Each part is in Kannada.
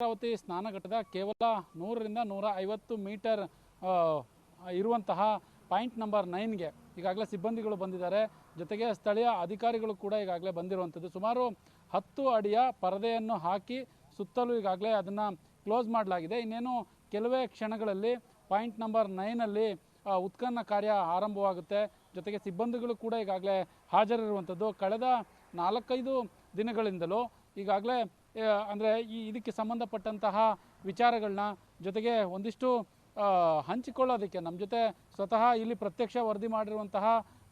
ನೇತ್ರಾವತಿ ಸ್ನಾನಘಟ್ಟದ ಕೇವಲ ನೂರರಿಂದ ನೂರ ಐವತ್ತು ಮೀಟರ್ ಇರುವಂತಹ ಪಾಯಿಂಟ್ ನಂಬರ್ ನೈನ್ಗೆ ಈಗಾಗಲೇ ಸಿಬ್ಬಂದಿಗಳು ಬಂದಿದ್ದಾರೆ. ಜೊತೆಗೆ ಸ್ಥಳೀಯ ಅಧಿಕಾರಿಗಳು ಕೂಡ ಈಗಾಗಲೇ ಬಂದಿರುವಂಥದ್ದು. ಸುಮಾರು ಹತ್ತು ಅಡಿಯ ಪರದೆಯನ್ನು ಹಾಕಿ ಸುತ್ತಲೂ ಈಗಾಗಲೇ ಅದನ್ನು ಕ್ಲೋಸ್ ಮಾಡಲಾಗಿದೆ. ಇನ್ನೇನು ಕೆಲವೇ ಕ್ಷಣಗಳಲ್ಲಿ ಪಾಯಿಂಟ್ ನಂಬರ್ ನೈನಲ್ಲಿ ಉತ್ಖನನ ಕಾರ್ಯ ಆರಂಭವಾಗುತ್ತೆ. ಜೊತೆಗೆ ಸಿಬ್ಬಂದಿಗಳು ಕೂಡ ಈಗಾಗಲೇ ಹಾಜರಿರುವಂಥದ್ದು. ಕಳೆದ ನಾಲ್ಕೈದು ದಿನಗಳಿಂದಲೂ ಈಗಾಗಲೇ ಅಂದರೆ ಈ ಇದಕ್ಕೆ ಸಂಬಂಧಪಟ್ಟಂತಹ ವಿಚಾರಗಳನ್ನ ಜೊತೆಗೆ ಒಂದಿಷ್ಟು ಹಂಚಿಕೊಳ್ಳೋದಕ್ಕೆ ನಮ್ಮ ಜೊತೆ ಸ್ವತಃ ಇಲ್ಲಿ ಪ್ರತ್ಯಕ್ಷ ವರದಿ ಮಾಡಿರುವಂತಹ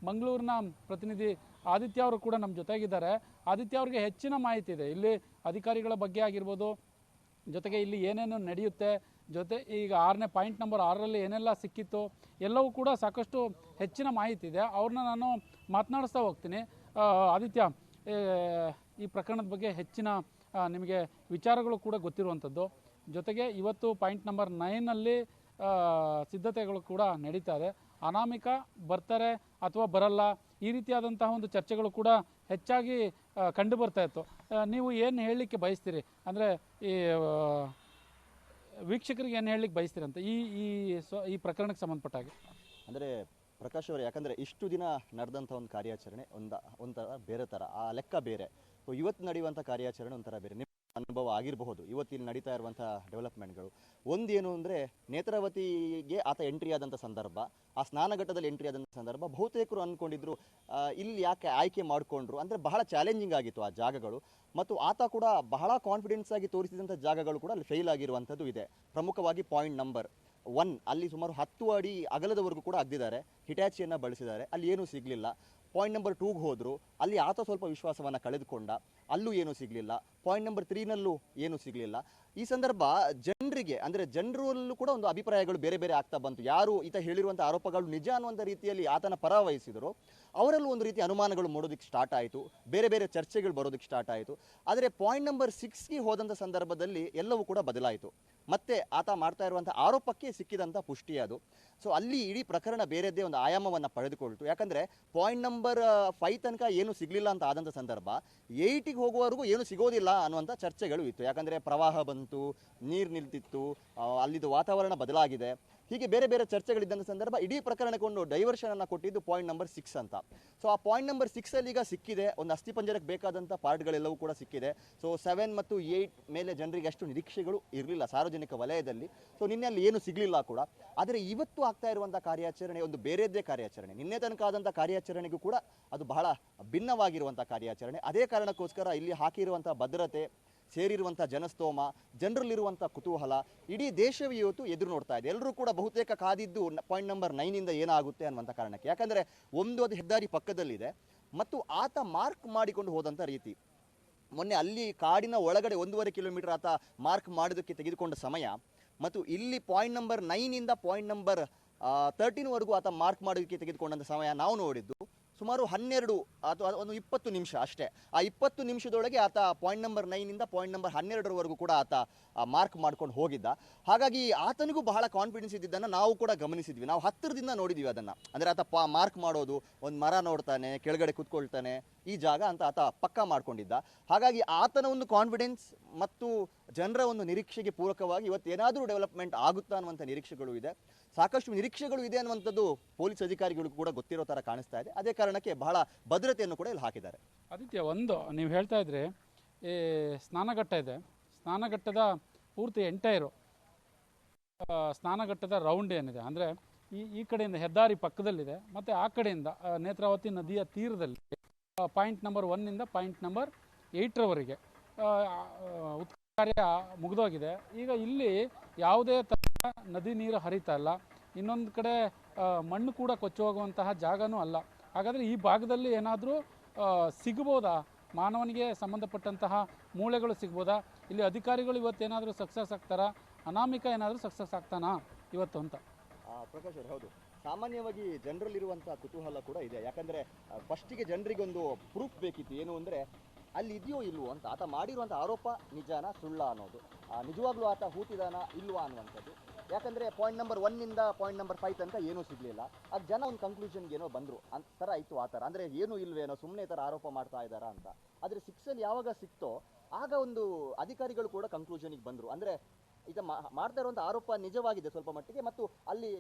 ಮಂಗಳೂರಿನ ಪ್ರತಿನಿಧಿ ಆದಿತ್ಯ ಅವರು ಕೂಡ ನಮ್ಮ ಜೊತೆಗಿದ್ದಾರೆ. ಆದಿತ್ಯ ಅವ್ರಿಗೆ ಹೆಚ್ಚಿನ ಮಾಹಿತಿ ಇದೆ. ಇಲ್ಲಿ ಅಧಿಕಾರಿಗಳ ಬಗ್ಗೆ ಆಗಿರ್ಬೋದು, ಜೊತೆಗೆ ಇಲ್ಲಿ ಏನೇನು ನಡೆಯುತ್ತೆ, ಜೊತೆ ಈಗ ಆರನೇ ಪಾಯಿಂಟ್ ನಂಬರ್ ಆರರಲ್ಲಿ ಏನೆಲ್ಲ ಸಿಕ್ಕಿತ್ತು, ಎಲ್ಲವೂ ಕೂಡ ಸಾಕಷ್ಟು ಹೆಚ್ಚಿನ ಮಾಹಿತಿ ಇದೆ. ಅವ್ರನ್ನ ನಾನು ಮಾತನಾಡಿಸ್ತಾ ಹೋಗ್ತೀನಿ. ಆದಿತ್ಯ ಈ ಪ್ರಕರಣದ ಬಗ್ಗೆ ಹೆಚ್ಚಿನ ನಿಮಗೆ ವಿಚಾರಗಳು ಕೂಡ ಗೊತ್ತಿರುವಂಥದ್ದು. ಜೊತೆಗೆ ಇವತ್ತು ಪಾಯಿಂಟ್ ನಂಬರ್ ನೈನಲ್ಲಿ ಸಿದ್ಧತೆಗಳು ಕೂಡ ನಡೀತಾ ಇದೆ ಅನಾಮಿಕ ಬರ್ತಾರೆ ಅಥವಾ ಬರಲ್ಲ, ಈ ರೀತಿಯಾದಂತಹ ಒಂದು ಚರ್ಚೆಗಳು ಕೂಡ ಹೆಚ್ಚಾಗಿ ಕಂಡು ಬರ್ತಾ ಇತ್ತು. ನೀವು ಏನು ಹೇಳಲಿಕ್ಕೆ ಬಯಸ್ತೀರಿ? ಅಂದರೆ ಈ ವೀಕ್ಷಕರಿಗೆ ಏನು ಹೇಳಲಿಕ್ಕೆ ಬಯಸ್ತೀರಿ ಅಂತ ಈ ಈ ಈ ಪ್ರಕರಣಕ್ಕೆ ಸಂಬಂಧಪಟ್ಟ ಹಾಗೆ. ಅಂದರೆ ಪ್ರಕಾಶ್ ಅವರು, ಯಾಕಂದರೆ ಇಷ್ಟು ದಿನ ನಡೆದಂಥ ಒಂದು ಕಾರ್ಯಾಚರಣೆ ಒಂದು, ಒಂಥರ ಬೇರೆ ಥರ, ಆ ಲೆಕ್ಕ ಬೇರೆ. ಇವತ್ತು ನಡೆಯುವಂಥ ಕಾರ್ಯಾಚರಣೆ ಒಂಥರ ಬೇರೆ. ನಿಮ್ಮ ಅನುಭವ ಆಗಿರಬಹುದು. ಇವತ್ತಿಲ್ಲಿ ನಡೀತಾ ಇರುವಂಥ ಡೆವಲಪ್ಮೆಂಟ್ಗಳು ಒಂದೇನು ಅಂದರೆ, ನೇತ್ರಾವತಿಗೆ ಆತ ಎಂಟ್ರಿ ಆದಂಥ ಸಂದರ್ಭ, ಆ ಸ್ನಾನಘಟ್ಟದಲ್ಲಿ ಎಂಟ್ರಿ ಆದಂಥ ಸಂದರ್ಭ ಬಹುತೇಕರು ಅಂದ್ಕೊಂಡಿದ್ರು ಇಲ್ಲಿ ಯಾಕೆ ಆಯ್ಕೆ ಮಾಡಿಕೊಂಡ್ರು ಅಂದರೆ ಬಹಳ ಚಾಲೆಂಜಿಂಗ್ ಆಗಿತ್ತು ಆ ಜಾಗಗಳು. ಮತ್ತು ಆತ ಕೂಡ ಬಹಳ ಕಾನ್ಫಿಡೆನ್ಸ್ ಆಗಿ ತೋರಿಸಿದಂಥ ಜಾಗಗಳು ಕೂಡ ಅಲ್ಲಿ ಫೇಲ್ ಆಗಿರುವಂಥದ್ದು ಇದೆ. ಪ್ರಮುಖವಾಗಿ ಪಾಯಿಂಟ್ ನಂಬರ್ ಒನ್ ಅಲ್ಲಿ ಸುಮಾರು ಹತ್ತು ಅಡಿ ಅಗಲದವರೆಗೂ ಕೂಡ ಅಗ್ದಿದ್ದಾರೆ. ಹಿಟ್ಯಾಚಿಯನ್ನು ಬಳಸಿದ್ದಾರೆ. ಅಲ್ಲಿ ಏನೂ ಸಿಗಲಿಲ್ಲ. ಪಾಯಿಂಟ್ ನಂಬರ್ ಟೂಗೆ ಹೋದರು. ಅಲ್ಲಿ ಆತ ಸ್ವಲ್ಪ ವಿಶ್ವಾಸವನ್ನು ಕಳೆದುಕೊಂಡ. ಅಲ್ಲೂ ಏನೂ ಸಿಗಲಿಲ್ಲ. ಪಾಯಿಂಟ್ ನಂಬರ್ ತ್ರೀನಲ್ಲೂ ಏನೂ ಸಿಗಲಿಲ್ಲ. ಈ ಸಂದರ್ಭ ಜನರಿಗೆ, ಅಂದರೆ ಜನರಲ್ಲೂ ಕೂಡ ಒಂದು ಅಭಿಪ್ರಾಯಗಳು ಬೇರೆ ಬೇರೆ ಆಗ್ತಾ ಬಂತು. ಯಾರು ಈತ ಹೇಳಿರುವಂಥ ಆರೋಪಗಳು ನಿಜ ಅನ್ನುವಂಥ ರೀತಿಯಲ್ಲಿ ಆತನ ಪರ ವಹಿಸಿದರು. ಅವರಲ್ಲೂ ಒಂದು ರೀತಿ ಅನುಮಾನಗಳು ಮೂಡೋದಕ್ಕೆ ಸ್ಟಾರ್ಟ್ ಆಯಿತು. ಬೇರೆ ಬೇರೆ ಚರ್ಚೆಗಳು ಬರೋದಕ್ಕೆ ಸ್ಟಾರ್ಟ್ ಆಯಿತು. ಆದರೆ ಪಾಯಿಂಟ್ ನಂಬರ್ ಸಿಕ್ಸ್ಗೆ ಹೋದಂಥ ಸಂದರ್ಭದಲ್ಲಿ ಎಲ್ಲವೂ ಕೂಡ ಬದಲಾಯಿತು. ಮತ್ತೆ ಆತ ಮಾಡ್ತಾ ಇರುವಂಥ ಆರೋಪಕ್ಕೆ ಸಿಕ್ಕಿದಂಥ ಪುಷ್ಟಿ ಅದು. ಸೊ ಅಲ್ಲಿ ಇಡೀ ಪ್ರಕರಣ ಬೇರೆದ್ದೇ ಒಂದು ಆಯಾಮವನ್ನು ಪಡೆದುಕೊಳ್ತು. ಯಾಕಂದರೆ ಪಾಯಿಂಟ್ ನಂಬರ್ ಫೈವ್ ತನಕ ಏನು ಸಿಗಲಿಲ್ಲ ಅಂತ ಆದಂಥ ಸಂದರ್ಭ ಏಯ್ಟಿಗೆ ಹೋಗುವವರೆಗೂ ಏನು ಸಿಗೋದಿಲ್ಲ ಅನ್ನುವಂಥ ಚರ್ಚೆಗಳು ಇತ್ತು. ಯಾಕಂದರೆ ಪ್ರವಾಹ ಬಂತು ನೀರು ನಿಲ್ತಿತ್ತು ಅಲ್ಲಿದ್ದು ವಾತಾವರಣ ಬದಲಾಗಿದೆ. ಹೀಗೆ ಬೇರೆ ಬೇರೆ ಚರ್ಚೆಗಳಿದ್ದಂಥ ಸಂದರ್ಭ ಇಡೀ ಪ್ರಕರಣಕ್ಕೊಂದು ಡೈವರ್ಷನ್ ಅನ್ನು ಕೊಟ್ಟಿದ್ದು ಪಾಯಿಂಟ್ ನಂಬರ್ ಸಿಕ್ಸ್ ಅಂತ. ಸೊ ಆ ಪಾಯಿಂಟ್ ನಂಬರ್ ಸಿಕ್ಸಲ್ಲಿ ಈಗ ಸಿಕ್ಕಿದೆ. ಒಂದು ಅಸ್ಥಿಪಂಜರಕ್ಕೆ ಬೇಕಾದಂಥ ಪಾರ್ಟ್ಗಳೆಲ್ಲವೂ ಕೂಡ ಸಿಕ್ಕಿದೆ. ಸೊ ಸೆವೆನ್ ಮತ್ತು ಏಯ್ಟ್ ಮೇಲೆ ಜನರಿಗೆ ಅಷ್ಟು ನಿರೀಕ್ಷೆಗಳು ಇರಲಿಲ್ಲ ಸಾರ್ವಜನಿಕ ವಲಯದಲ್ಲಿ. ಸೊ ನಿನ್ನೆ ಅಲ್ಲಿ ಏನು ಸಿಗಲಿಲ್ಲ ಕೂಡ. ಆದರೆ ಇವತ್ತು ಆಗ್ತಾ ಇರುವಂಥ ಕಾರ್ಯಾಚರಣೆ ಒಂದು ಬೇರೆದ್ದೇ ಕಾರ್ಯಾಚರಣೆ. ನಿನ್ನೆ ತನಕ ಆದಂಥ ಕಾರ್ಯಾಚರಣೆಗೂ ಕೂಡ ಅದು ಬಹಳ ಭಿನ್ನವಾಗಿರುವಂಥ ಕಾರ್ಯಾಚರಣೆ. ಅದೇ ಕಾರಣಕ್ಕೋಸ್ಕರ ಇಲ್ಲಿ ಹಾಕಿರುವಂಥ ಭದ್ರತೆ ಸೇರಿರುವಂಥ ಜನಸ್ತೋಮ, ಜನರಲ್ಲಿರುವಂಥ ಕುತೂಹಲ, ಇಡೀ ದೇಶವೇ ಇವತ್ತು ಎದುರು ನೋಡ್ತಾ ಇದೆ. ಎಲ್ಲರೂ ಕೂಡ ಬಹುತೇಕ ಕಾದಿದ್ದು ಪಾಯಿಂಟ್ ನಂಬರ್ ನೈನಿಂದ ಏನಾಗುತ್ತೆ ಅನ್ನುವಂಥ ಕಾರಣಕ್ಕೆ. ಯಾಕಂದರೆ ಒಂದು ಅದು ಹೆದ್ದಾರಿ ಪಕ್ಕದಲ್ಲಿದೆ, ಮತ್ತು ಆತ ಮಾರ್ಕ್ ಮಾಡಿಕೊಂಡು ಹೋದಂಥ ರೀತಿ. ಮೊನ್ನೆ ಅಲ್ಲಿ ಕಾಡಿನ ಒಳಗಡೆ ಒಂದೂವರೆ ಕಿಲೋಮೀಟರ್ ಆತ ಮಾರ್ಕ್ ಮಾಡೋದಕ್ಕೆ ತೆಗೆದುಕೊಂಡ ಸಮಯ, ಮತ್ತು ಇಲ್ಲಿ ಪಾಯಿಂಟ್ ನಂಬರ್ ನೈನಿಂದ ಪಾಯಿಂಟ್ ನಂಬರ್ ತರ್ಟೀನ್ವರೆಗೂ ಆತ ಮಾರ್ಕ್ ಮಾಡೋದಕ್ಕೆ ತೆಗೆದುಕೊಂಡಂಥ ಸಮಯ ನಾವು ನೋಡಿದ್ದು. ಸುಮಾರು ಹನ್ನೆರಡು ಅಥವಾ ಒಂದು ಇಪ್ಪತ್ತು ನಿಮಿಷ ಅಷ್ಟೇ. ಆ ಇಪ್ಪತ್ತು ನಿಮಿಷದೊಳಗೆ ಆತ ಪಾಯಿಂಟ್ ನಂಬರ್ ನೈನಿಂದ ಪಾಯಿಂಟ್ ನಂಬರ್ ಹನ್ನೆರಡರವರೆಗೂ ಕೂಡ ಆತ ಮಾರ್ಕ್ ಮಾಡ್ಕೊಂಡು ಹೋಗಿದ್ದ. ಹಾಗಾಗಿ ಆತನಿಗೂ ಬಹಳ ಕಾನ್ಫಿಡೆನ್ಸ್ ಇದ್ದಿದ್ದನ್ನು ನಾವು ಕೂಡ ಗಮನಿಸಿದ್ವಿ. ನಾವು ಹತ್ತಿರದಿಂದ ನೋಡಿದ್ವಿ ಅದನ್ನು. ಅಂದರೆ ಆತ ಪಾ ಮಾರ್ಕ್ ಮಾಡೋದು, ಒಂದು ಮರ ನೋಡ್ತಾನೆ, ಕೆಳಗಡೆ ಕುತ್ಕೊಳ್ತಾನೆ ಈ ಜಾಗ ಅಂತ ಆತ ಪಕ್ಕ ಮಾಡ್ಕೊಂಡಿದ್ದ. ಹಾಗಾಗಿ ಆತನ ಒಂದು ಕಾನ್ಫಿಡೆನ್ಸ್ ಮತ್ತು ಜನರ ಒಂದು ನಿರೀಕ್ಷೆಗೆ ಪೂರಕವಾಗಿ ಇವತ್ತು ಏನಾದರೂ ಡೆವಲಪ್ಮೆಂಟ್ ಆಗುತ್ತಾ ಅನ್ನುವಂಥ ನಿರೀಕ್ಷೆಗಳು ಇದೆ. ಸಾಕಷ್ಟು ನಿರೀಕ್ಷೆಗಳು ಇದೆ ಅನ್ನುವಂಥದ್ದು ಪೊಲೀಸ್ ಅಧಿಕಾರಿಗಳಿಗೂ ಕೂಡ ಗೊತ್ತಿರೋ ಥರ ಕಾಣಿಸ್ತಾ ಇದೆ. ಅದೇ ಕಾರಣಕ್ಕೆ ಬಹಳ ಭದ್ರತೆಯನ್ನು ಕೂಡ ಇಲ್ಲಿ ಹಾಕಿದ್ದಾರೆ. ಆದಿತ್ಯ, ಒಂದು, ನೀವು ಹೇಳ್ತಾ ಇದ್ರೆ ಈ ಸ್ನಾನಘಟ್ಟ ಇದೆ. ಸ್ನಾನಘಟ್ಟದ ಪೂರ್ತಿ ಎಂಟೈರು ಸ್ನಾನಘಟ್ಟದ ರೌಂಡ್ ಏನಿದೆ. ಅಂದರೆ ಈ ಈ ಕಡೆಯಿಂದ ಹೆದ್ದಾರಿ ಪಕ್ಕದಲ್ಲಿದೆ, ಮತ್ತು ಆ ಕಡೆಯಿಂದ ನೇತ್ರಾವತಿ ನದಿಯ ತೀರದಲ್ಲಿ ಪಾಯಿಂಟ್ ನಂಬರ್ ಒನ್ನಿಂದ ಪಾಯಿಂಟ್ ನಂಬರ್ ಏಯ್ಟ್ರವರೆಗೆ ಕಾರ್ಯ ಮುಗಿದೋಗಿದೆ. ಈಗ ಇಲ್ಲಿ ಯಾವುದೇ ಥರ ನದಿ ನೀರು ಹರಿತಾ ಇಲ್ಲ. ಇನ್ನೊಂದು ಕಡೆ ಮಣ್ಣು ಕೂಡ ಕೊಚ್ಚಿ ಹೋಗುವಂತಹ ಜಾಗನೂ ಅಲ್ಲ. ಹಾಗಾದರೆ ಈ ಭಾಗದಲ್ಲಿ ಏನಾದರೂ ಸಿಗ್ಬೋದಾ? ಮಾನವನಿಗೆ ಸಂಬಂಧಪಟ್ಟಂತಹ ಮೂಳೆಗಳು ಸಿಗ್ಬೋದಾ? ಇಲ್ಲಿ ಅಧಿಕಾರಿಗಳು ಇವತ್ತೇನಾದರೂ ಸಕ್ಸಸ್ ಆಗ್ತಾರಾ? ಅನಾಮಿಕ ಏನಾದರೂ ಸಕ್ಸಸ್ ಆಗ್ತಾನಾ ಇವತ್ತು ಅಂತ? ಪ್ರಕಾಶ್ ಹೌದು. ಸಾಮಾನ್ಯವಾಗಿ ಜನರಲ್ಲಿರುವಂಥ ಕುತೂಹಲ ಕೂಡ ಇದೆ. ಯಾಕಂದರೆ ಫಸ್ಟಿಗೆ ಜನರಿಗೊಂದು ಪ್ರೂಫ್ ಬೇಕಿತ್ತು. ಏನು ಅಂದರೆ, ಅಲ್ಲಿ ಇದೆಯೋ ಇಲ್ವೋ ಅಂತ, ಆತ ಮಾಡಿರುವಂಥ ಆರೋಪ ನಿಜಾನ ಸುಳ್ಳ ಅನ್ನೋದು. ನಿಜವಾಗ್ಲೂ ಆತ ಹೂತಿದಾನ ಇಲ್ವಾ ಅನ್ನುವಂಥದ್ದು. ಯಾಕಂದರೆ ಪಾಯಿಂಟ್ ನಂಬರ್ ಒನ್ನಿಂದ ಪಾಯಿಂಟ್ ನಂಬರ್ ಫೈವ್ ತನಕ ಏನೂ ಸಿಗಲಿಲ್ಲ. ಅದು ಜನ ಒಂದು ಕನ್ಕ್ಲೂಷನ್ಗೆ ಏನೋ ಬಂದರು. ಅಂತ ಥರ ಇತ್ತು ಆ ಥರ ಅಂದರೆ, ಏನೂ ಇಲ್ವೇನೋ ಸುಮ್ಮನೆ ಥರ ಆರೋಪ ಮಾಡ್ತಾ ಇದ್ದಾರಾ ಅಂತ. ಆದರೆ ಸಿಕ್ಸಲ್ಲಿ ಯಾವಾಗ ಸಿಕ್ತೋ, ಆಗ ಒಂದು ಅಧಿಕಾರಿಗಳು ಕೂಡ ಕನ್ಕ್ಲೂಷನ್ಗೆ ಬಂದರು. ಅಂದರೆ ಈಗ ಮಾಡ್ತಾ ಇರುವಂಥ ಆರೋಪ ನಿಜವಾಗಿದೆ ಸ್ವಲ್ಪ ಮಟ್ಟಿಗೆ. ಮತ್ತು ಅಲ್ಲಿ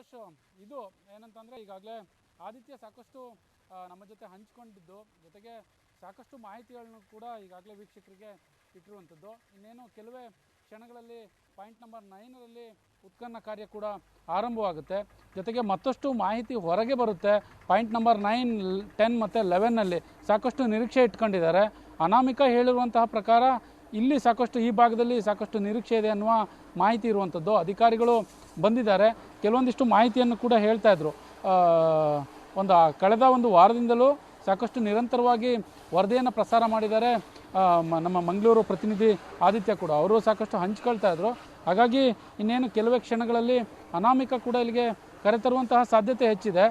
ಸಂತೋಷ್. ಇದು ಏನಂತಂದರೆ ಈಗಾಗಲೇ ಆದಿತ್ಯ ಸಾಕಷ್ಟು ನಮ್ಮ ಜೊತೆ ಹಂಚ್ಕೊಂಡಿದ್ದು. ಜೊತೆಗೆ ಸಾಕಷ್ಟು ಮಾಹಿತಿಗಳನ್ನು ಕೂಡ ಈಗಾಗಲೇ ವೀಕ್ಷಕರಿಗೆ ಇಟ್ಟಿರುವಂಥದ್ದು. ಇನ್ನೇನು ಕೆಲವೇ ಕ್ಷಣಗಳಲ್ಲಿ ಪಾಯಿಂಟ್ ನಂಬರ್ ನೈನರಲ್ಲಿ ಉತ್ಕನ್ನ ಕಾರ್ಯ ಕೂಡ ಆರಂಭವಾಗುತ್ತೆ. ಜೊತೆಗೆ ಮತ್ತಷ್ಟು ಮಾಹಿತಿ ಹೊರಗೆ ಬರುತ್ತೆ. ಪಾಯಿಂಟ್ ನಂಬರ್ ನೈನ್, ಟೆನ್ ಮತ್ತು ಲೆವೆನ್ನಲ್ಲಿ ಸಾಕಷ್ಟು ನಿರೀಕ್ಷೆ ಇಟ್ಕೊಂಡಿದ್ದಾರೆ. ಅನಾಮಿಕ ಹೇಳಿರುವಂತಹ ಪ್ರಕಾರ ಇಲ್ಲಿ ಸಾಕಷ್ಟು ಈ ಭಾಗದಲ್ಲಿ ಸಾಕಷ್ಟು ನಿರೀಕ್ಷೆ ಇದೆ ಅನ್ನುವ ಮಾಹಿತಿ ಇರುವಂಥದ್ದು. ಅಧಿಕಾರಿಗಳು ಬಂದಿದ್ದಾರೆ. ಕೆಲವೊಂದಿಷ್ಟು ಮಾಹಿತಿಯನ್ನು ಕೂಡ ಹೇಳ್ತಾ ಇದ್ರು. ಒಂದು ಕಳೆದ ಒಂದು ವಾರದಿಂದಲೂ ಸಾಕಷ್ಟು ನಿರಂತರವಾಗಿ ವರದಿಯನ್ನು ಪ್ರಸಾರ ಮಾಡಿದ್ದಾರೆ ನಮ್ಮ ಮಂಗಳೂರು ಪ್ರತಿನಿಧಿ ಆದಿತ್ಯ ಕೂಡ. ಅವರು ಸಾಕಷ್ಟು ಹಂಚ್ಕೊಳ್ತಾ ಇದ್ರು. ಹಾಗಾಗಿ ಇನ್ನೇನು ಕೆಲವೇ ಕ್ಷಣಗಳಲ್ಲಿ ಅನಾಮಿಕ ಕೂಡ ಇಲ್ಲಿಗೆ ಕರೆತರುವಂತಹ ಸಾಧ್ಯತೆ ಹೆಚ್ಚಿದೆ.